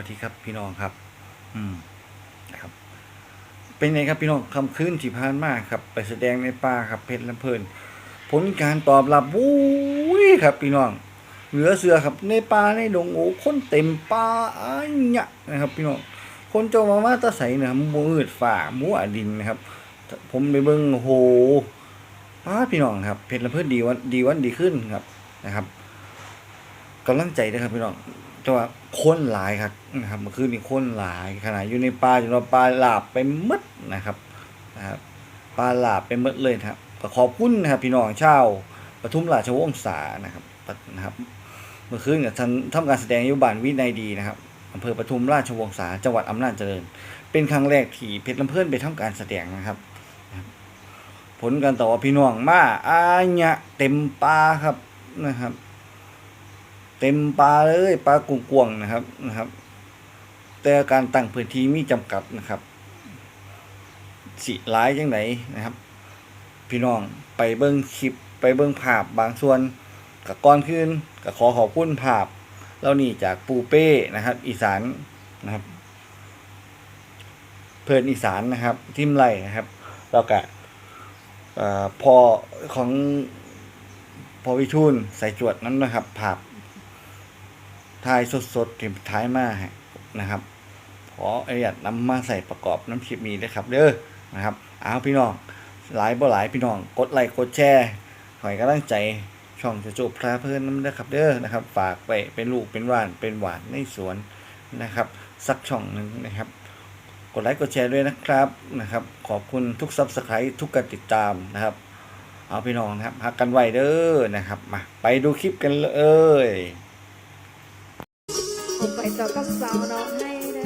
วัสดีครับพี่น้องครับ อืมนะครับ เป็นไงครับพี่น้องคำคืนที่ผ่านมาครับ ไปแสดงในป่าครับเพชรลำเพลิน ผลการตอบรับวุ้ยครับ พี่น้อง เหลือเสือครับ ในป่าในดงโอ้คนเต็มป่าอันเนี้ยนะครับ พี่น้อง คนเจ้ามามาตะใสนะครับมืดฝ่ามูอดินนะครับ ผมไปเบิ่งโหป้าพี่น้องครับ เพชรลำเพลินดีวันดีวันดีขึ้นครับนะครับกำลังใจนะครับพี่น้อง แต่ว่าคนหลายครับนะครับเมื่อคืนนี้คนหลายขนาดอยู่ในป่าจนว่าปลาหลาบไปหมดนะครับนะครับปลาหลาบไปหมดเลยครับก็ขอบคุณนะครับพี่น้องชาวปทุมราชวงศานะครับนะครับ เมื่อคืนกับท่านทำการแสดงยุบานวินัยดีนะครับอำเภอปทุมราชวงศาจังหวัดอำนาจเจริญ เป็นครั้งแรกที่เพชรลำเพื่อนไปทำการแสดงนะครับ ผลการตอบพี่น้องมาอาญะเต็มปลาครับนะครับ เต็มปลาเลยปลากกวงๆนะครับนะครับ แต่การตั้งพื้นที่มีจำกัดนะครับ สิหลายจังไหนนะครับ พี่น้องไปเบิ้งคลิปไปเบิ้งภาพบางส่วนกับก่อนขึ้นกับขอขอบคุณภาพแล้วนี่จากปูเป้นะครับ อีสานนะครับ เพื่อนอีสานนะครับ ทิมไรนะครับแล้วก็เอ่อพอของพอวิทูลใส่จวดนั้นนะครับภาพ ถ่ายสดๆเก็บท้ายมาให้นะครับขออนุญาตนำมาใส่ประกอบน้ำคลิปนี้นะครับเด้อนะครับเอาพี่น้องหลายบ่หลายพี่น้องกดไลค์กดแชร์ขอให้กำลังใจช่องจะจบพระเพื่อนน้ำเด้อครับเด้อนะครับ ฝากไปเป็นลูกเป็นหวานเป็นหวานในสวนนะครับ สักช่องหนึ่งนะครับ กดไลค์กดแชร์ด้วยนะครับนะครับ ขอบคุณทุกซับสไครต์ทุกการติดตามนะครับ เอาพี่น้องนะครับพักกันไว้เด้อนะครับมาไปดูคลิปกันเลย ต่อกับสาวน้องให้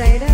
เ